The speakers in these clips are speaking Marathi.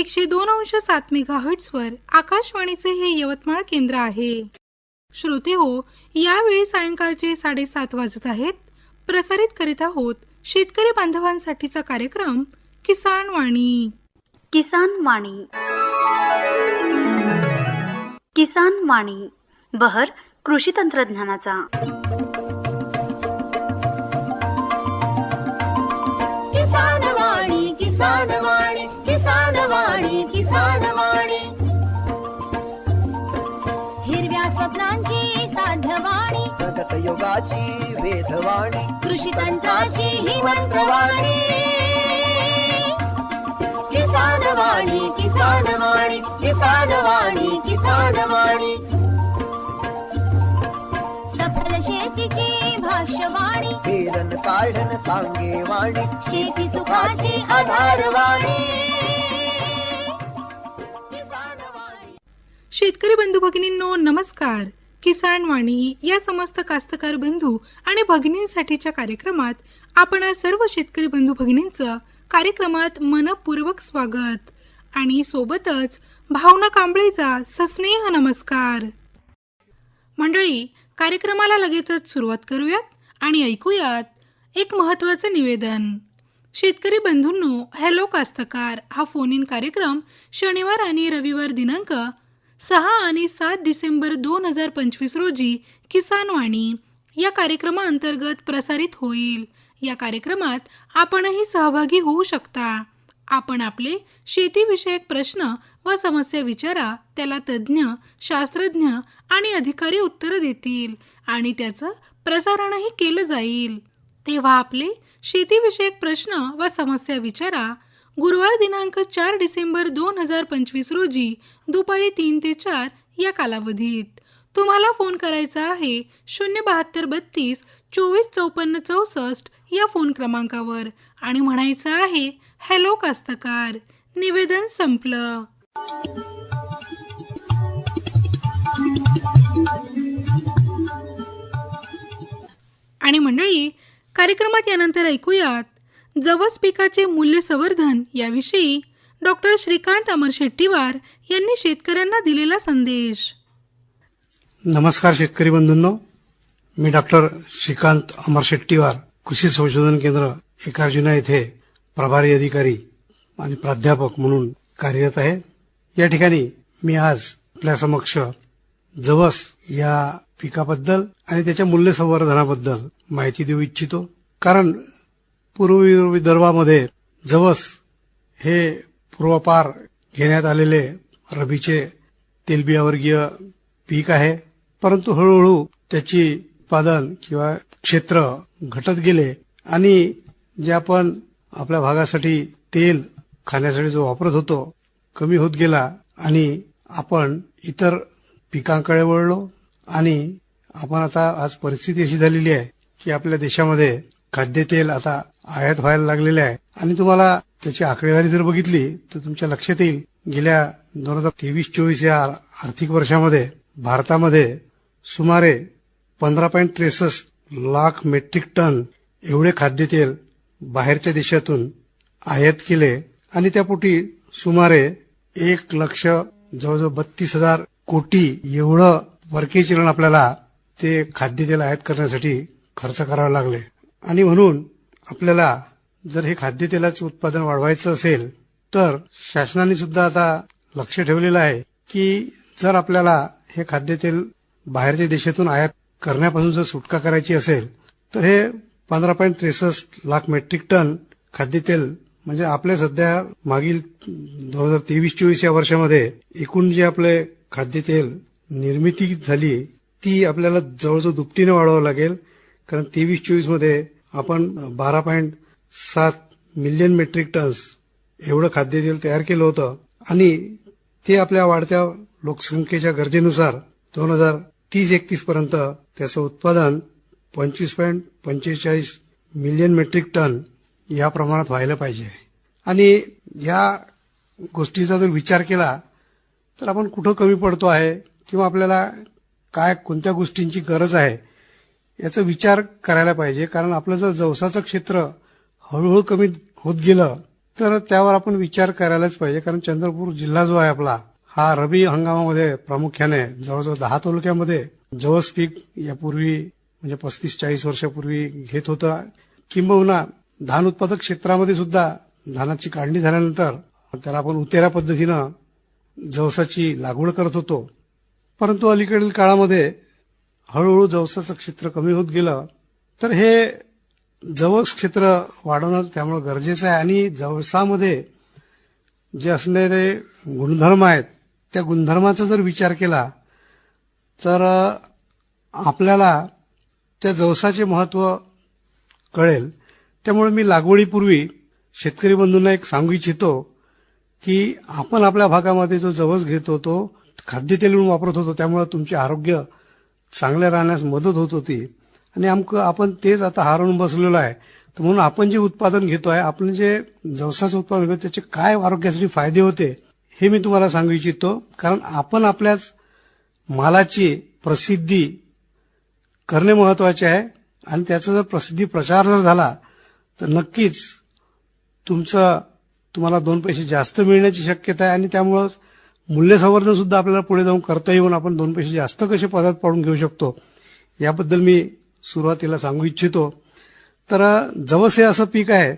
एकशे दोन अंश सात मेगा वर आकाशवाणीचे हे यवतमाळ केंद्र आहे. श्रोते हो यावेळी सायंकाळचे साडेसात वाजत आहेत. प्रसारित करीत आहोत शेतकरी बांधवांसाठीचा कार्यक्रम किसान वाणी. किसान वाणी. किसान वाणी बहर कृषी तंत्रज्ञानाचा. साध्यवाणी प्रगत युगाची वेधवाणी कृषी तंत्राची ही मंत्रवाणी. किसान वाणी किसान वाणी किसान वाणी किसान वाणी सफल शेतीची भाष्यवाणी. पेरन काढन सांगे वाणी शेती सुखाची आधारवाणी. किसान वाणी शेतकरी बंधू भगिनींनो नमस्कार. किसान वाणी या समस्त कास्तकार बंधू आणि भगिनींसाठीच्या कार्यक्रमात आपण सर्व शेतकरी बंधू भगिनींचं कार्यक्रमात मनपूर्वक स्वागत. आणि सोबतच भावना कांबळेचा सस्नेह नमस्कार. मंडळी कार्यक्रमाला लगेचच सुरुवात करूयात आणि ऐकूयात एक महत्त्वाचं निवेदन. शेतकरी बंधूंनो हॅलो कास्तकार हा फोन इन कार्यक्रम शनिवार आणि रविवार दिनांक सहा आणि सात डिसेंबर दोन हजार पंचवीस रोजी किसानवाणी या कार्यक्रमाअंतर्गत प्रसारित होईल. या कार्यक्रमात आपणही सहभागी होऊ शकता. आपण आपले शेतीविषयक प्रश्न व समस्या विचारा त्याला तज्ज्ञ शास्त्रज्ञ आणि अधिकारी उत्तरं देतील आणि त्याचं प्रसारणही केलं जाईल. तेव्हा आपले शेतीविषयक प्रश्न व समस्या विचारा गुरुवार दिनांक चार डिसेंबर दोन हजार पंचवीस रोजी दुपारी तीन ते चार या कालावधीत. तुम्हाला फोन करायचा आहे शून्य बहात्तर बत्तीस चोवीस चौपन्न चौसष्ट या फोन क्रमांकावर आणि म्हणायचं आहे हॅलो कास्तकार निवेदन संपलं. आणि मंडळी कार्यक्रमात यानंतर ऐकूयात जवस पिकाचे मूल्य संवर्धन याविषयी डॉक्टर श्रीकांत अमर शेट्टीवार यांनी शेतकऱ्यांना दिलेला संदेश. नमस्कार शेतकरी बंधूंनो. मी डॉक्टर श्रीकांत अमर शेट्टीवार कृषी संशोधन केंद्र एकार्जुना येथे प्रभारी अधिकारी आणि प्राध्यापक म्हणून कार्यरत आहे. या ठिकाणी मी आज आपल्या समक्ष जवस या पिकाबद्दल आणि त्याच्या मूल्य संवर्धनाबद्दल माहिती देऊ इच्छितो. कारण पूर्व विदर्भामध्ये जवस हे पूर्वपार घेण्यात आलेले रबीचे तेलबियावर्गीय पीक आहे. परंतु हळूहळू त्याची उत्पादन किंवा क्षेत्र घटत गेले आणि जे आपण आपल्या भागासाठी तेल खाण्यासाठी जो वापरत होतो कमी होत गेला आणि आपण इतर पिकांकडे वळलो आणि आपण आता आज परिस्थिती अशी झालेली आहे की आपल्या देशामध्ये खाद्यतेल आता आयात व्हायला लागलेले आहे. आणि तुम्हाला त्याची आकडेवारी जर बघितली तर तुमच्या लक्षात येईल गेल्या दोन हजार तेवीस चोवीस या आर्थिक वर्षामध्ये भारतामध्ये सुमारे पंधरा पॉईंट त्रेसष्ट लाख मेट्रिक टन एवढे खाद्यतेल बाहेरच्या देशातून आयात केले. आणि त्यापोटी सुमारे एक लक्ष जवळजवळ बत्तीस हजार कोटी एवढं परकीय चलन आपल्याला ते खाद्यतेल आयात करण्यासाठी खर्च करावे लागले. आणि म्हणून आपल्याला जर हे खाद्यतेलाचे उत्पादन वाढवायचं असेल तर शासनाने सुद्धा आता लक्ष ठेवलेलं आहे की जर आपल्याला हे खाद्यतेल बाहेरच्या देशातून आयात करण्यापासून जर सुटका करायची असेल तर हे पंधरा पॉईंट त्रेसष्ट लाख मेट्रिक टन खाद्यतेल म्हणजे आपल्या सध्या मागील दोन हजार तेवीस चोवीस या वर्षामध्ये एकूण जे आपले खाद्यतेल निर्मिती झाली ती आपल्याला जवळजवळ दुपटीने वाढवावं लागेल. कारण तेवीस चोवीसमध्ये आपण बारा पॉईंट सात मिलियन मेट्रिक टन्स एवढं खाद्यतेल तयार केलं होतं आणि ते आपल्या वाढत्या लोकसंख्येच्या गरजेनुसार दोन हजार तीस एकतीस पर्यंत त्याचं उत्पादन पंचवीस पॉईंट पंचेचाळीस मिलियन मेट्रिक टन या प्रमाणात व्हायला पाहिजे. आणि या गोष्टीचा जर विचार केला तर आपण कुठं कमी पडतो आहे किंवा आपल्याला काय कोणत्या गोष्टींची गरज आहे याचा विचार करायला पाहिजे. कारण आपलं जर जवसाचं क्षेत्र हळूहळू कमी होत गेलं तर त्यावर आपण विचार करायलाच पाहिजे. कारण चंद्रपूर जिल्हा जो आहे आपला हा रबी हंगामामध्ये प्रामुख्याने जवळजवळ दहा तालुक्यामध्ये जवस पीक यापूर्वी म्हणजे पस्तीस चाळीस वर्षापूर्वी घेत होतं. किंबहुना धान उत्पादक क्षेत्रामध्ये सुद्धा धानाची काढणी झाल्यानंतर त्याला आपण उतेऱ्या पद्धतीनं जवसाची लागवड करत होतो. परंतु अलीकडील काळामध्ये हळूहळू जवसाचं क्षेत्र कमी होत गेलं तर हे जवस क्षेत्र वाढवणं त्यामुळे गरजेचं आहे. आणि जवसामध्ये जे असणारे गुणधर्म आहेत त्या गुणधर्माचा जर विचार केला तर आपल्याला त्या जवसाचे महत्त्व कळेल. त्यामुळे मी लागवडीपूर्वी शेतकरी बंधूंना एक सांगू इच्छितो की आपण आपल्या भागामध्ये जो जवस घेतो तो खाद्यतेल म्हणून वापरत होतो त्यामुळे तुमचे आरोग्य चांगले राहण्यास मदत होत होती. आणि आमकं आपण तेच आता हारून बसलेलो आहे. तर म्हणून आपण जे उत्पादन घेतोय आपण जे जवसाचं उत्पादन घेतो त्याचे काय आरोग्यासाठी फायदे होते हे मी तुम्हाला सांगू इच्छितो. कारण आपण आपल्याच मालाची प्रसिद्धी करणे महत्त्वाचे आहे. आणि त्याचा जर प्रसिद्धी प्रचार जर झाला तर नक्कीच तुमचं तुम्हाला दोन पैसे जास्त मिळण्याची शक्यता आहे. आणि त्यामुळं मूल्य संवर्धन सुद्धा आपल्याला पुढे जाऊन करता येऊन आपण दोन पैसे जास्त कसे पदात पाडून घेऊ शकतो याबद्दल मी सुरुवातीला सांगू इच्छितो. तर जवस हे असं पीक आहे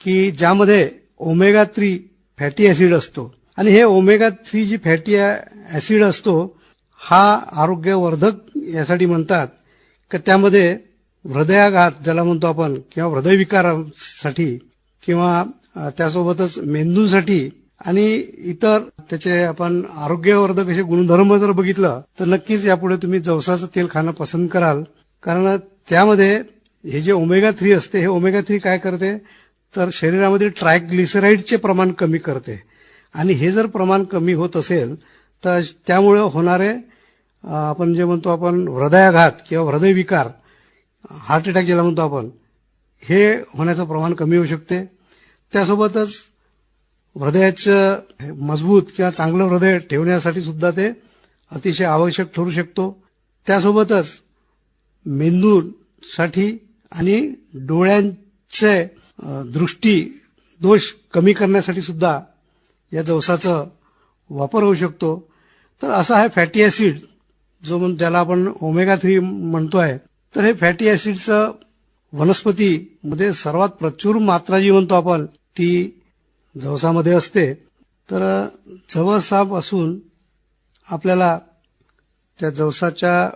की ज्यामध्ये ओमेगा थ्री फॅटी ऍसिड असतो. आणि हे ओमेगा थ्री जी फॅटी ऍसिड असतो हा आरोग्यवर्धक यासाठी म्हणतात की त्यामध्ये हृदयाघात ज्याला म्हणतो आपण किंवा हृदयविकारासाठी किंवा त्यासोबतच मेंदूसाठी आणि इतर त्याचे आपण आरोग्यवर्धक असे गुणधर्म जर बघितलं तर नक्कीच यापुढे तुम्ही जवसाचं तेल खाणं पसंत कराल. कारण त्यामध्ये हे जे ओमेगा थ्री असते हे ओमेगा थ्री काय करते? तर शरीरामध्ये ट्रायग्लिसराईडचे प्रमाण कमी करते. आणि हे जर प्रमाण कमी होत असेल तर त्यामुळे होणारे आपण जे म्हणतो आपण हृदयाघात किंवा हृदयविकार हार्ट अटॅक ज्याला म्हणतो आपण हे होण्याचं प्रमाण कमी होऊ शकते. त्यासोबतच हृदयाचं मजबूत किंवा चांगलं हृदय ठेवण्यासाठी सुद्धा ते अतिशय आवश्यक ठरू शकतो. त्यासोबतच मेंदूसाठी आणि डोळ्यांचे दृष्टी दोष कमी करण्यासाठी सुद्धा या जवसाचा वापर होऊ शकतो. तर असा आहे फॅटी ऍसिड जो म्हण त्याला आपण ओमेगा थ्री म्हणतो आहे तर हे फॅटी ऍसिडचं वनस्पतीमध्ये सर्वात प्रचूर मात्रा जी म्हणतो आपण ती जवसामध्ये असते तर जवसापासून आपल्याला त्या जवसाच्या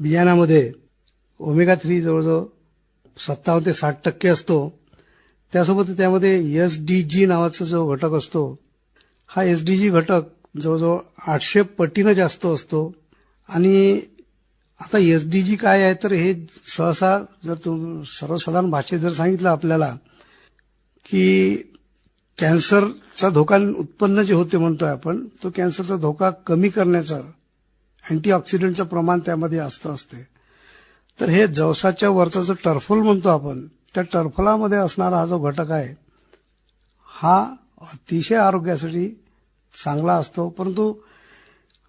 बियाणामध्ये ओमेगा थ्री जवळजवळ सत्तावन्न ते साठ टक्के असतो. त्यासोबत त्यामध्ये एस डी जी नावाचा जो घटक असतो हा एस डी जी घटक जवळजवळ आठशे पटीनं जास्त असतो. आणि आता एस डी जी काय आहे तर हे सहसा जर तुम सर्वसाधारण भाषेत जर सांगितलं आपल्याला की कॅन्सरचा धोका उत्पन्न जे होते म्हणतोय आपण तो कॅन्सरचा धोका कमी करण्याचा अँटीऑक्सिडंटचं प्रमाण त्यामध्ये जास्त असते. तर हे जवसाच्या वरचा जो टर्फल म्हणतो आपण त्या टर्फलामध्ये असणारा हा जो घटक आहे हा अतिशय आरोग्यासाठी चांगला असतो. परंतु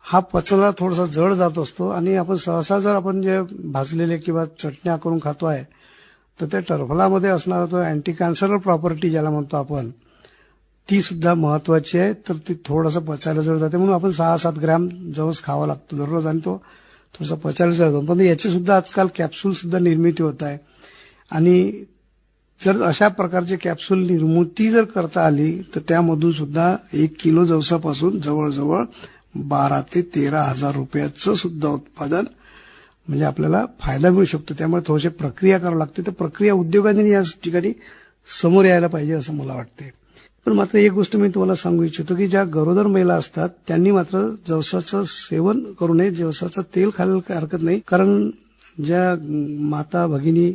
हा पचनाला थोडासा जड जात असतो आणि आपण सहसा जर आपण जे भाजलेले किंवा चटण्या करून खातो आहे तर त्या टर्फलामध्ये असणारा तो अँटी कॅन्सरल प्रॉपर्टी ज्याला म्हणतो आपण ती सुद्धा महत्वाची आहे. तर ती थोडंसं पचायला जड जाते. म्हणून आपण सहा सात ग्रॅम जवस खावा लागतो दररोज आणि तो थोडासा पचायला जड जातो. पण याची सुद्धा आजकाल कॅप्सूल सुद्धा निर्मिती होत आहे. आणि जर अशा प्रकारचे कॅप्सूल निर्मिती जर करता आली तर त्यामधून सुद्धा एक किलो जवसापासून जवळजवळ बारा ते तेरा हजार रुपयाचं सुद्धा उत्पादन म्हणजे आपल्याला फायदा मिळू शकतो. त्यामुळे थोडीशी प्रक्रिया करावी लागते. तर प्रक्रिया उद्योगांनी या ठिकाणी समोर यायला पाहिजे असं मला वाटते पण मात्र एक गोष्ट मी तुम्हाला सांगू इच्छितो की ज्या गरोदर महिला असतात त्यांनी मात्र जवसाचं सेवन करू नये जवसाचं तेल खायला काही हरकत नाही. कारण ज्या माता भगिनी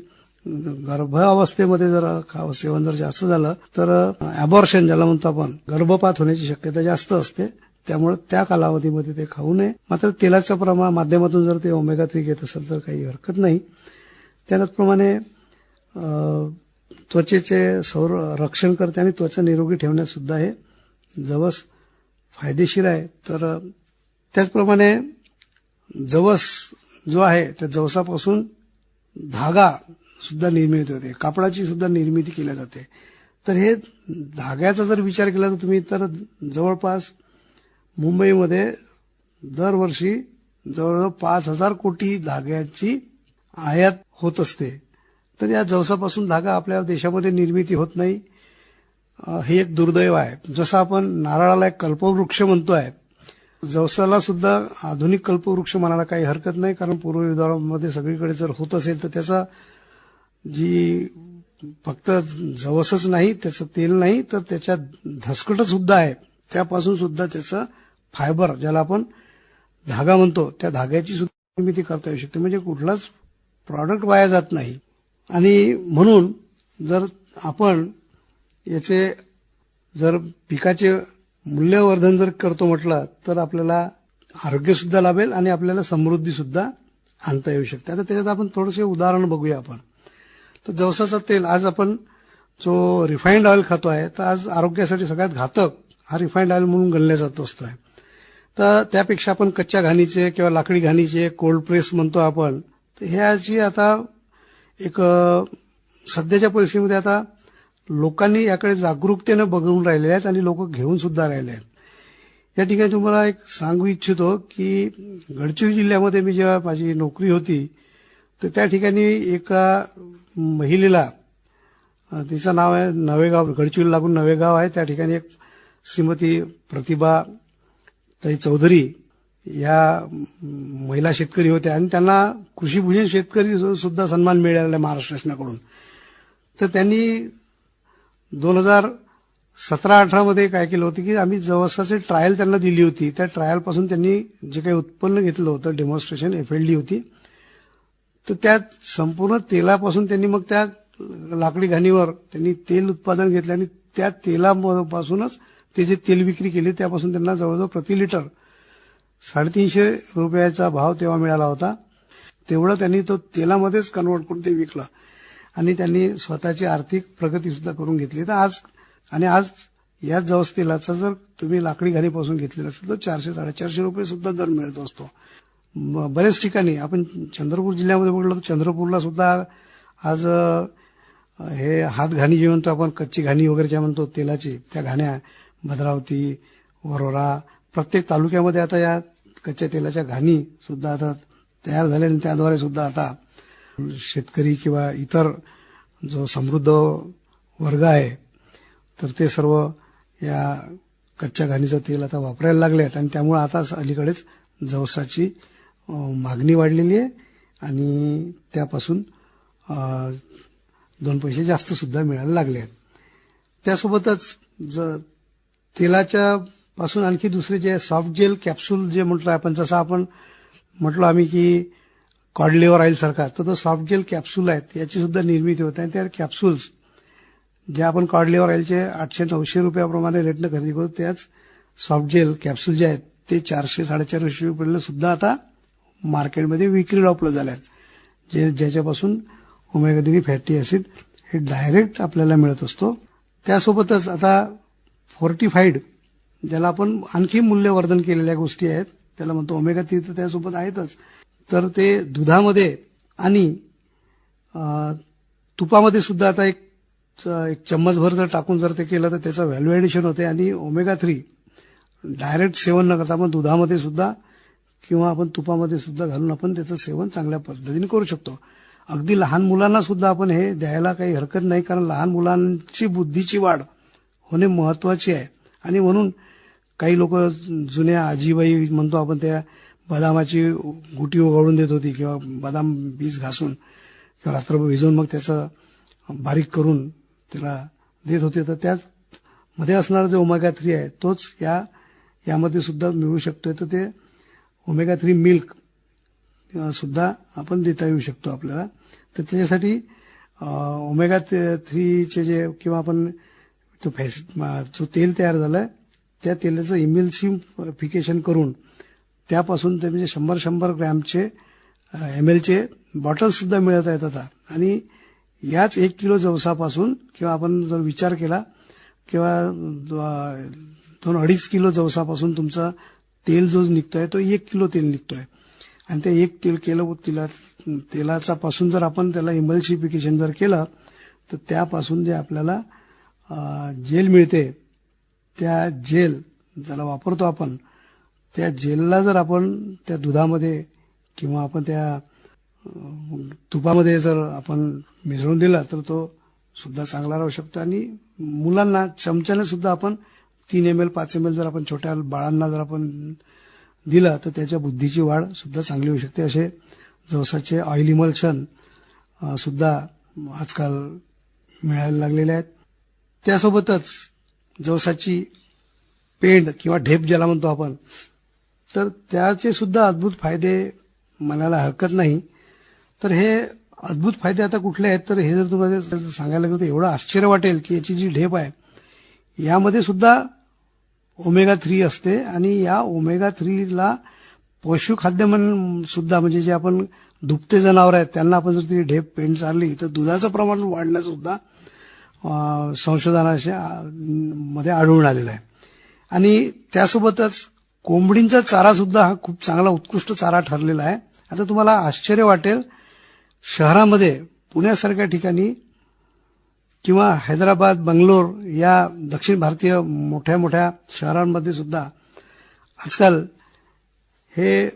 गर्भावस्थेमध्ये जर खा- सेवन जर जास्त झालं तर अबॉर्शन ज्याला म्हणतो आपण गर्भपात होण्याची शक्यता जास्त असते. त्यामुळे त्या कालावधीमध्ये ते खाऊ नये. मात्र तेलाचं प्रमा माध्यमातून जर ते ओमेगा थ्री घेत असेल तर काही हरकत नाही. त्याचप्रमाणे त्वचेचे सौर रक्षण करते आणि त्वचा निरोगी ठेवण्यासुद्धा हे जवस फायदेशीर आहे. तर त्याचप्रमाणे जवस जो आहे त्या जवसापासून धागा सुद्धा निर्मिती होते. कापडाची सुद्धा निर्मिती केली जाते. तर हे धाग्याचा जर विचार केला तर तुम्ही तर जवळपास मुंबईमध्ये दरवर्षी जवळजवळ पाच हजार कोटी धाग्याची आयात होत असते. तर या जवसापासून धागा आपल्या देशामध्ये निर्मिती होत नाही. हे एक दुर्दैव आहे. जसं आपण नारळाला एक कल्पवृक्ष म्हणतोय जवसाला सुद्धा आधुनिक कल्पवृक्ष म्हणायला काही हरकत नाही कारण पूर्व सगळीकडे जर होत असेल तर त्याचा जी फक्त जवसच नाही त्याचं तेल नाही तर त्याच्या धसकट सुद्धा आहे. त्यापासून सुद्धा त्याचं फायबर ज्याला आपण धागा म्हणतो त्या धाग्याची सुद्धा निर्मिती करता येऊ शकते. म्हणजे कुठलाच प्रॉडक्ट वाया जात नाही. आणि म्हणून जर आपण याचे जर पिकाचे मूल्यवर्धन जर करतो म्हटलं तर आपल्याला आरोग्यसुद्धा लाभेल आणि आपल्याला समृद्धीसुद्धा आणता येऊ शकते. आता त्याच्यात आपण थोडंसे उदाहरण बघूया आपण. तर जवसाचं तेल आज आपण जो रिफाईंड ऑइल खातो आहे तर आज आरोग्यासाठी सगळ्यात घातक हा रिफाईंड ऑइल म्हणून गणला जात असतो आहे तर त्यापेक्षा आपण कच्च्या घाणीचे किंवा लाकडी घाणीचे कोल्ड प्रेस म्हणतो आपण तर ह्याची आता एक सध्याच्या परिस्थितीमध्ये आता लोकांनी याकडे जागरूकतेनं बघून राहिले आहेत आणि लोक घेऊन सुद्धा राहिले आहेत. या ठिकाणी तुम्हाला एक सांगू इच्छितो की गडचिरोली जिल्ह्यामध्ये मी जेव्हा माझी नोकरी होती तर त्या ठिकाणी एका महिलेला तिचं नाव आहे नवेगाव गडचिरोली लागून नवेगाव आहे. त्या ठिकाणी एक श्रीमती प्रतिभा ताई चौधरी या महिला शेतकरी होत्या आणि त्यांना कृषीभूषण शेतकरी सुद्धा सन्मान मिळाला आहे महाराष्ट्र शासनाकडून. तर त्यांनी दोन हजार सतरा अठरामध्ये काय केलं होतं की आम्ही जवसाचे ट्रायल त्यांना दिली होती. त्या ट्रायलपासून त्यांनी जे काही उत्पन्न घेतलं होतं डेमॉन्स्ट्रेशन एफएलडी होती. तर त्या संपूर्ण तेलापासून त्यांनी मग त्या लाकडी घाणीवर त्यांनी तेल उत्पादन घेतलं आणि त्या तेलापासूनच ते जे तेल विक्री केली त्यापासून त्यांना जवळजवळ प्रति लिटर साडेतीनशे रुपयाचा भाव तेव्हा मिळाला होता. तेवढं त्यांनी तो तेलामध्येच कन्वर्ट करून ते विकलं. आणि त्यांनी स्वतःची आर्थिक प्रगती सुद्धा करून घेतली. तर आज आणि आज याच जवस तेलाचा जर तुम्ही लाकडी घाणीपासून घेतलेला असेल तर चारशे साडेचारशे रुपये सुद्धा दर मिळत असतो. बऱ्याच ठिकाणी आपण चंद्रपूर जिल्ह्यामध्ये बघितलं तर चंद्रपूरला सुद्धा आज हे हात घाणी जे म्हणतो आपण कच्ची घाणी वगैरे ज्या म्हणतो तेलाची त्या घाण्या भद्रावती वरोरा प्रत्येक तालुक्यामध्ये आता या कच्च्या तेलाच्या घाणी सुद्धा आता तयार झाल्या आणि त्याद्वारे सुद्धा आता शेतकरी किंवा इतर जो समृद्ध वर्ग आहे तर ते सर्व या कच्च्या घाणीचं तेल आता वापरायला लागले आहेत आणि त्यामुळे आता अलीकडेच जवसाची मागणी वाढलेली आहे आणि त्यापासून दोन पैसे जास्त सुद्धा मिळायला लागले आहेत. त्यासोबतच ज तेलाच्या पासून आणखी दुसरे जे सॉफ्ट जेल कॅप्सूल जे म्हटलं आपण जसं आपण म्हटलो आम्ही की कॉडलेवर ऑइल सारखा तर तो सॉफ्ट जेल कॅप्सूल आहेत याची सुद्धा निर्मिती होते आणि त्या कॅप्सूल्स जे आपण कॉडलेवर ऑइलचे आठशे नऊशे रुपयाप्रमाणे रेटनं खरेदी करू त्याच सॉफ्ट जेल कॅप्सूल जे आहेत ते चारशे साडेचारशे रुपयाला सुद्धा आता मार्केटमध्ये विक्रीला उपलब्ध झाल्या आहेत जे ज्याच्यापासून ओमेगा थ्री फॅटी ऍसिड हे डायरेक्ट आपल्याला मिळत असतो. त्यासोबतच आता फोर्टिफाईड ज्याला आपण आणखी मूल्यवर्धन केलेल्या गोष्टी आहेत त्याला म्हणतो ओमेगा थ्री तर त्यासोबत आहेतच. तर ते दुधामध्ये आणि तुपामध्ये सुद्धा आता एक एक चम्मचभर जर टाकून जर ते केलं तर त्याचं व्हॅल्यू ॲडिशन होते. आणि ओमेगा थ्री डायरेक्ट सेवन न करता आपण दुधामध्ये सुद्धा किंवा आपण तुपामध्ये सुद्धा घालून आपण त्याचं सेवन चांगल्या पद्धतीने करू शकतो. अगदी लहान मुलांना सुद्धा आपण हे द्यायला काही हरकत नाही कारण लहान मुलांची बुद्धीची वाढ होणे महत्वाची आहे. आणि म्हणून काही लोक जुन्या आजीबाई म्हणतो आपण त्या बदामाची गुटी उघडून देत होती किंवा बदाम बीज घासून किंवा रात्रभर भिजवून मग त्याचं बारीक करून त्याला देत होते. तर त्याच मध्ये असणारा जो ओमेगा थ्री आहे तोच या यामध्ये सुद्धा मिळू शकतोय. तर ते ओमेगा थ्री मिल्क सुद्धा आपण देता येऊ शकतो आपल्याला. तर त्याच्यासाठी ओमेगा थ्रीचे जे किंवा आपण तो फॅस जो तेल तयार झालं आहे त्या तेलाचं इम्युल्सिफिकेशन करून त्यापासून ते म्हणजे शंभर शंभर ग्रॅमचे एम एलचे बॉटल्ससुद्धा मिळत आहेत आता. आणि याच एक किलो जवसापासून किंवा आपण जर विचार केला किंवा दोन अडीच किलो जवसापासून तुमचा तेल जो निघतोय तो एक किलो तेल निघतोय. आणि ते एक तेल केलं तेला तेलाचा पासून जर आपण त्याला इमल्सिफिकेशन जर केलं तर त्यापासून जे आपल्याला जेल मिळते त्या जेल ज्याला वापरतो आपण त्या जेलला जर आपण त्या दुधामध्ये किंवा आपण त्या तुपामध्ये जर आपण मिसळून दिला तर तो सुद्धा चांगला राहू शकतो. आणि मुलांना चमच्याने सुद्धा आपण तीन एम एल पाच एम एल जर आपण छोट्या बाळांना जर आपण दिला तर त्याच्या बुद्धीची वाढ सुद्धा चांगली होऊ शकते. असे जवसाचे ऑइल इमल्शन सुद्धा आजकाल मिळायला लागलेले आहेत. त्यासोबतच जवसाची पेंड किंवा ढेप ज्याला म्हणतो आपण तर त्याचे सुद्धा अद्भुत फायदे म्हणायला हरकत नाही. तर हे अद्भुत फायदे आता कुठले आहेत तर हे जर तुम्हाला सांगायला गेलं तर एवढं आश्चर्य वाटेल की याची जी ढेप आहे यामध्ये सुद्धा ओमेगा थ्री असते आणि या ओमेगा थ्रीला पशुखाद्य म्हणून सुद्धा म्हणजे जे आपण दुभते जनावर आहेत त्यांना आपण जर ती ढेप पेंड चालली तर दुधाचं प्रमाण वाढण्यास सुद्धा संशोधनाच्या मध्ये आढळून आलेलं आहे. आणि त्यासोबतच कोंबडींचा चारा सुद्धा हा खूप चांगला उत्कृष्ट चारा ठरलेला आहे. आता तुम्हाला आश्चर्य वाटेल शहरामध्ये पुण्यासारख्या ठिकाणी किंवा हैदराबाद बंगलोर या दक्षिण भारतीय मोठ्या मोठ्या शहरांमध्ये सुद्धा आजकाल हे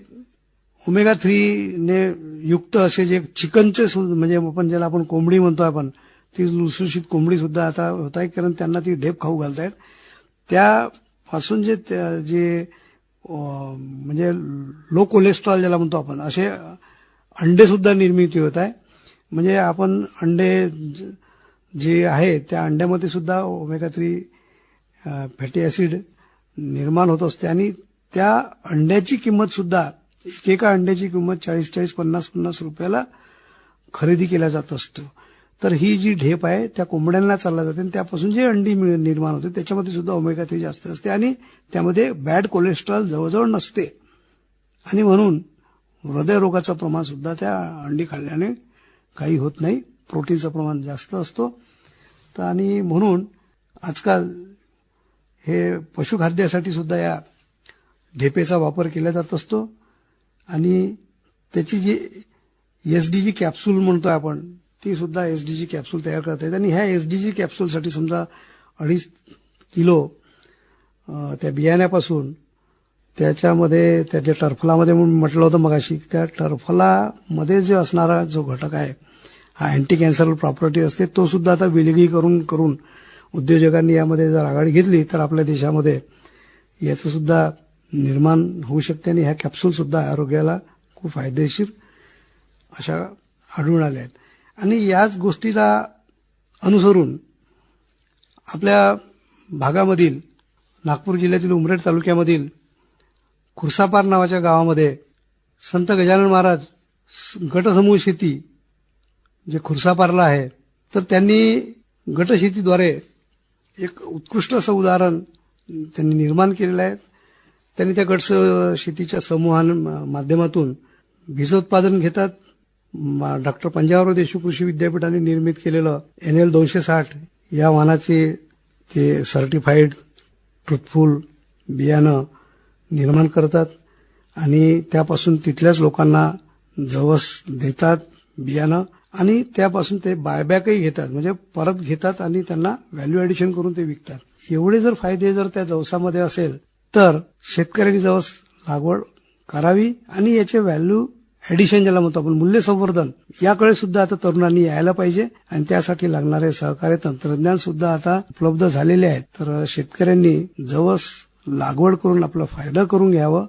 ओमेगा थ्रीने युक्त असे जे चिकनचे सु- म्हणजे आपण ज्याला आपण कोंबडी म्हणतो आपण ती लुसलुशीत कोंबडी सुद्धा आता होत आहे कारण त्यांना ती ढेप खाऊ घालतायत. त्यापासून जे त्या- जे म्हणजे लो कोलेस्ट्रॉल ज्याला म्हणतो आपण असे अंडे सुद्धा निर्मिती होत आहे म्हणजे आपण अंडे ज- जे आहे त्या अंड्यामध्ये सुद्धा ओमेगा थ्री फॅटी ऍसिड निर्माण होत असते आणि त्या अंड्याची किंमत सुद्धा एकेका अंड्याची किंमत चाळीस चाळीस पन्नास पन्नास रुपयाला खरेदी केल्या जात असतो. तर ही जी ढेप आहे त्या कोंबड्यांना चालला जाते आणि त्यापासून जे अंडी मिळ- निर्माण होते त्याच्यामध्ये सुद्धा ओमेगा थ्री जास्त असते आणि त्यामध्ये बॅड कोलेस्ट्रॉल जवळजवळ नसते. आणि म्हणून हृदयरोगाचं प्रमाण सुद्धा त्या अंडी खाल्ल्याने काही होत नाही. प्रोटीनचं प्रमाण जास्त असतो. तर आणि म्हणून आजकाल हे पशुखाद्यासाठी सुद्धा या ढेपेचा वापर केला जात असतो. आणि त्याची जी एस डी जी कॅप्सूल म्हणतो आपण ती सुद्धा एस डी जी कॅप्सूल तयार करता येते आणि ह्या एस डी जी कॅप्सूलसाठी समजा अडीच किलो त्या बियाण्यापासून त्याच्यामध्ये त्याच्या टर्फलामध्ये म्हणून म्हटलं होतं मगाशी त्या टर्फलामध्ये जे असणारा जो घटक आहे हा अँटी कॅन्सरल प्रॉपर्टी असते तो सुद्धा आता विलगीकरण करून उद्योजकांनी यामध्ये जर आघाडी घेतली तर आपल्या देशामध्ये याचं सुद्धा निर्माण होऊ शकते आणि ह्या कॅप्सूलसुद्धा आरोग्याला खूप फायदेशीर अशा आढळून आल्या आहेत. आणि याच गोष्टीला अनुसरून आपल्या भागामधील नागपूर जिल्ह्यातील उमरेड तालुक्यामधील खुर्सापार नावाच्या गावामध्ये संत गजानन महाराज स- गटसमूह शेती जे खुर्सापारला आहे तर त्यांनी गटशेतीद्वारे एक उत्कृष्ट असं उदाहरण त्यांनी निर्माण केलेलं आहे. त्यांनी त्या गट शेतीच्या समूहां माध्यमातून बीजोत्पादन घेतात डॉक्टर पंजाबराव देशमुख कृषी विद्यापीठाने निर्मित केलेलं एन एल दोनशे साठ या वाहनाचे ते सर्टिफाईड ट्रुथफुल बियाणं निर्माण करतात आणि त्यापासून तिथल्याच लोकांना जवस देतात बियाणं आणि त्यापासून ते बायबॅकही घेतात. म्हणजे परत घेतात आणि त्यांना व्हॅल्यू ऍडिशन करून ते विकतात. एवढे जर फायदे जर त्या जवसामध्ये असेल तर शेतकऱ्यांनी जवस लागवड करावी आणि याचे व्हॅल्यू एडिशन ज्याला म्हणतो आपण मूल्य संवर्धन याकडे सुद्धा आता तरुणांनी यायला पाहिजे आणि त्यासाठी लागणारे सहकार्य तंत्रज्ञान सुद्धा आता उपलब्ध झालेले आहेत. तर शेतकऱ्यांनी जवस लागवड करून आपला फायदा करून घ्यावं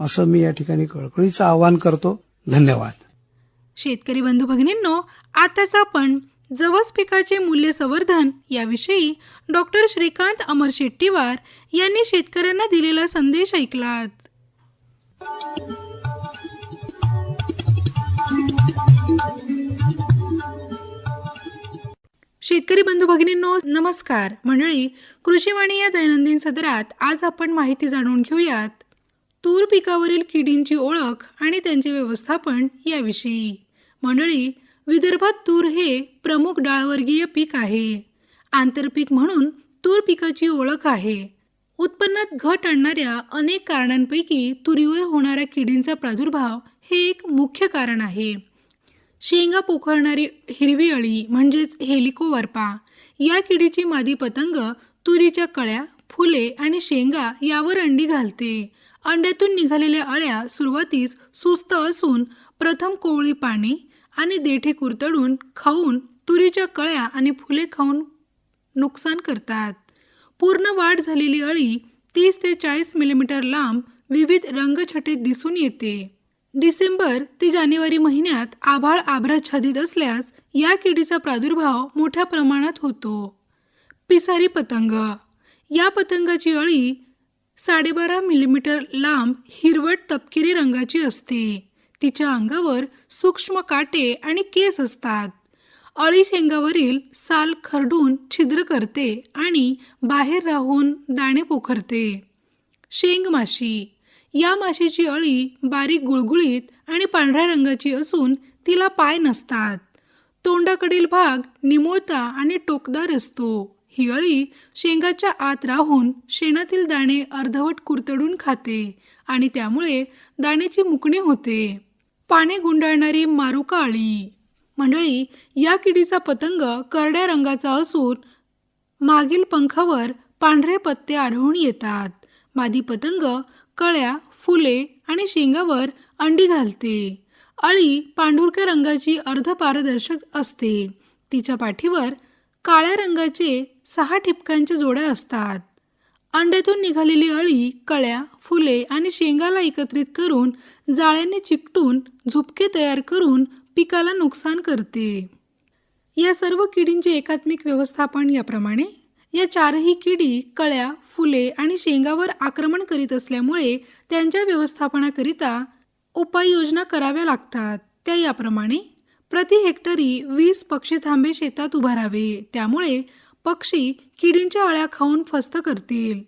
असं मी या ठिकाणी कळकळीचं आवाहन करतो. धन्यवाद. शेतकरी बंधू भगिनींनो आताच आपण जवस पिकाचे मूल्य संवर्धन याविषयी डॉक्टर श्रीकांत अमर शेट्टीवार यांनी शेतकऱ्यांना दिलेला संदेश ऐकलात. शेतकरी बंधू भगिनींनो नमस्कार. मंडळी कृषीवाणी या दैनंदिन सदरात आज आपण माहिती जाणून घेऊयात. तूर पिकावरील किडींची ओळख आणि त्यांचे व्यवस्थापन याविषयी. मंडळी विदर्भात तूर हे प्रमुख डाळवर्गीय पीक आहे. आंतरपीक म्हणून तूर पिकाची ओळख आहे. उत्पन्नात घट आणणाऱ्या अनेक कारणांपैकी तुरीवर होणाऱ्या किडींचा प्रादुर्भाव हे एक मुख्य कारण आहे. शेंगा पोखरणारी हिरवी अळी म्हणजेच हेलिकोवर्पा या किडीची मादी पतंग तुरीच्या कळ्या फुले आणि शेंगा यावर अंडी घालते. अंड्यातून निघालेल्या अळ्या सुरुवातीस सुस्त असून प्रथम कोवळी पाणी आणि देठे कुरतडून खाऊन तुरीच्या कळ्या आणि फुले खाऊन नुकसान करतात. पूर्ण वाढ झालेली अळी तीस ते चाळीस मिलीमीटर लांब विविध रंगछटेत दिसून येते. डिसेंबर ते जानेवारी महिन्यात आभाळ आभ्राच्छादित असल्यास या किडीचा प्रादुर्भाव मोठ्या प्रमाणात होतो. पिसारी पतंग. या पतंगाची अळी साडेबारा मिलीमीटर लांब हिरवट तपकिरी रंगाची असते. तिच्या अंगावर सूक्ष्म काटे आणि केस असतात. अळी शेंगावरील साल खरडून छिद्र करते आणि बाहेर राहून दाणे पोखरते. शेंग माशी या माशीची अळी बारीक गुळगुळीत आणि पांढऱ्या रंगाची असून तिला पाय नसतात. तोंडाकडील भाग निमुळता आणि टोकदार असतो. ही अळी शेंगाच्या आत राहून शेणातील दाणे अर्धवट कुरतडून खाते आणि त्यामुळे दाण्याची मुकणी होते. पाने गुंडाळणारी मारुका अळी. मंडळी या किडीचा पतंग करड्या रंगाचा असून मागील पंखावर पांढरे पत्ते आढळून येतात. मादी पतंग कळ्या फुले आणि शेंगावर अंडी घालते. अळी पांढुरक्या रंगाची अर्धपारदर्शक असते. तिच्या पाठीवर काळ्या रंगाचे सहा ठिपक्यांच्या जोड्या असतात. अंड्यातून निघालेली अळी कळ्या फुले आणि शेंगाला एकत्रित करून जाळ्याने चिकटून झुपके तयार करून पिकाला नुकसान करते. या सर्व किडींचे एकात्मिक व्यवस्थापन याप्रमाणे या चारही किडी कळ्या फुले आणि शेंगावर आक्रमण करीत असल्यामुळे त्यांच्या व्यवस्थापनाकरिता उपाययोजना कराव्या लागतात. त्या याप्रमाणे प्रति हेक्टरी वीस पक्षी थांबे शेतात उभारावे त्यामुळे पक्षी किडींच्या अळ्या खाऊन फस्त करतील.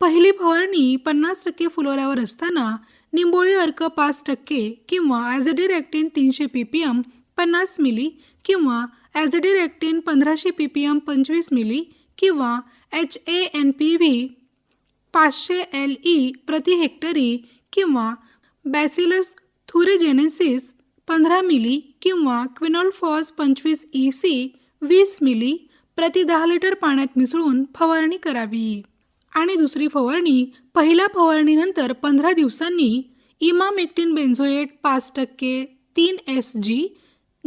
पहिली फवारणी पन्नास टक्के फुलोऱ्यावर असताना निंबोळी अर्क पाच टक्के किंवा ॲझडिरॅक्टिन तीनशे पी पी एम पन्नास मिली किंवा ॲझडिरॅक्टिन पंधराशे पी पी एम पंचवीस मिली किंवा H A N P V पाचशे एल ई प्रति हेक्टरी किंवा बॅसिलस थुरेजेनेसिस पंधरा मिली किंवा क्विनॉलफॉस पंचवीस ई सी वीस मिली प्रति दहा लिटर पाण्यात मिसळून फवारणी करावी. आणि दुसरी फवारणी पहिल्या फवारणीनंतर पंधरा दिवसांनी इमामेक्टिन बेन्झोएट पाच टक्के तीन एस जी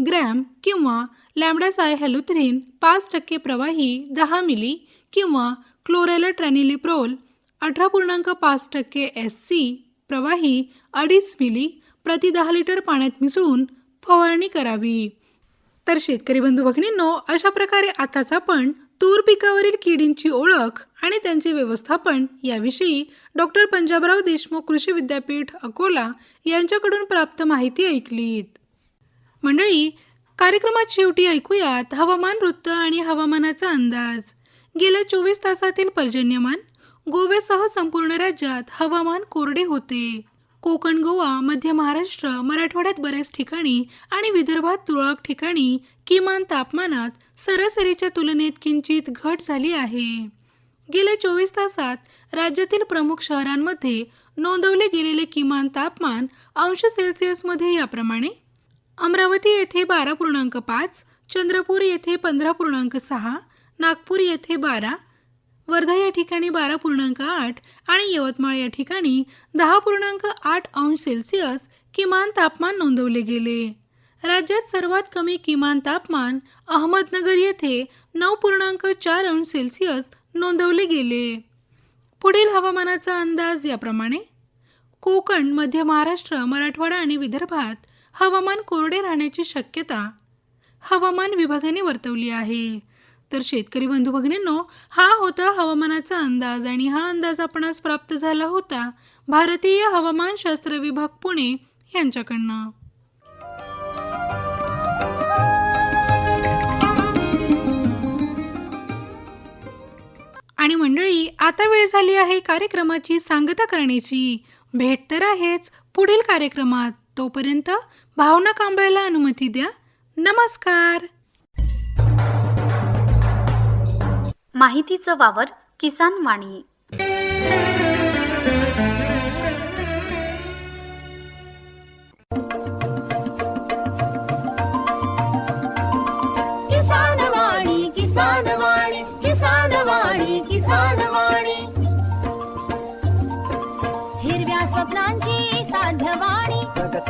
ग्रॅम किंवा लॅमडासाय हॅलोथ्रिन पाच टक्के प्रवाही दहा मिली किंवा क्लोरेला ट्रॅनिलिप्रोल अठरा पूर्णांक पाच टक्के एस सी प्रवाही अडीच मिली प्रति दहा लिटर पाण्यात मिसळून फवारणी करावी. तर शेतकरी बंधू भगिनींनो अशा प्रकारे आताच आपण तूर पिकावरील किडींची ओळख आणि त्यांचे व्यवस्थापन याविषयी डॉक्टर पंजाबराव देशमुख कृषी विद्यापीठ अकोला यांच्याकडून प्राप्त माहिती ऐकलीत. मंडळी कार्यक्रमात शेवटी ऐकूयात हवामान वृत्त आणि हवामानाचा अंदाज. गेल्या चोवीस तासातील पर्जन्यमान गोव्यासह संपूर्ण राज्यात हवामान कोरडे होते. कोकण गोवा मध्य महाराष्ट्र मराठवाड्यात बऱ्याच ठिकाणी आणि विदर्भात तुरळक ठिकाणी किमान तापमानात सरासरीच्या तुलनेत किंचित घट झाली आहे. गेल्या चोवीस तासात राज्यातील प्रमुख शहरांमध्ये नोंदवले गेलेले किमान तापमान अंश सेल्सिअसमध्ये याप्रमाणे अमरावती येथे बारा पूर्णांक पाच चंद्रपूर येथे पंधरा पूर्णांक सहा नागपूर येथे बारा वर्धा या ठिकाणी बारा पूर्णांक आठ आणि यवतमाळ या ठिकाणी दहा पूर्णांक आठ अंश सेल्सिअस किमान तापमान नोंदवले गेले. राज्यात सर्वात कमी किमान तापमान अहमदनगर येथे नऊ पूर्णांक चार अंश सेल्सिअस नोंदवले गेले. पुढील हवामानाचा अंदाज याप्रमाणे कोकण मध्य महाराष्ट्र मराठवाडा आणि विदर्भात हवामान कोरडे राहण्याची शक्यता हवामान विभागाने वर्तवली आहे. तर शेतकरी बंधू भगिनींनो हा होता हवामानाचा अंदाज आणि हा अंदाज आपणास प्राप्त झाला होता. भारतीय हवामानशास्त्र विभाग पुणे यांच्याकडनं. आणि मंडळी आता वेळ झाली आहे कार्यक्रमाची सांगता करण्याची. भेट तर आहेच पुढील कार्यक्रमात. तोपर्यंत भावना कांबळ्याला अनुमती द्या. नमस्कार. माहितीचं वावर किसान वाणी.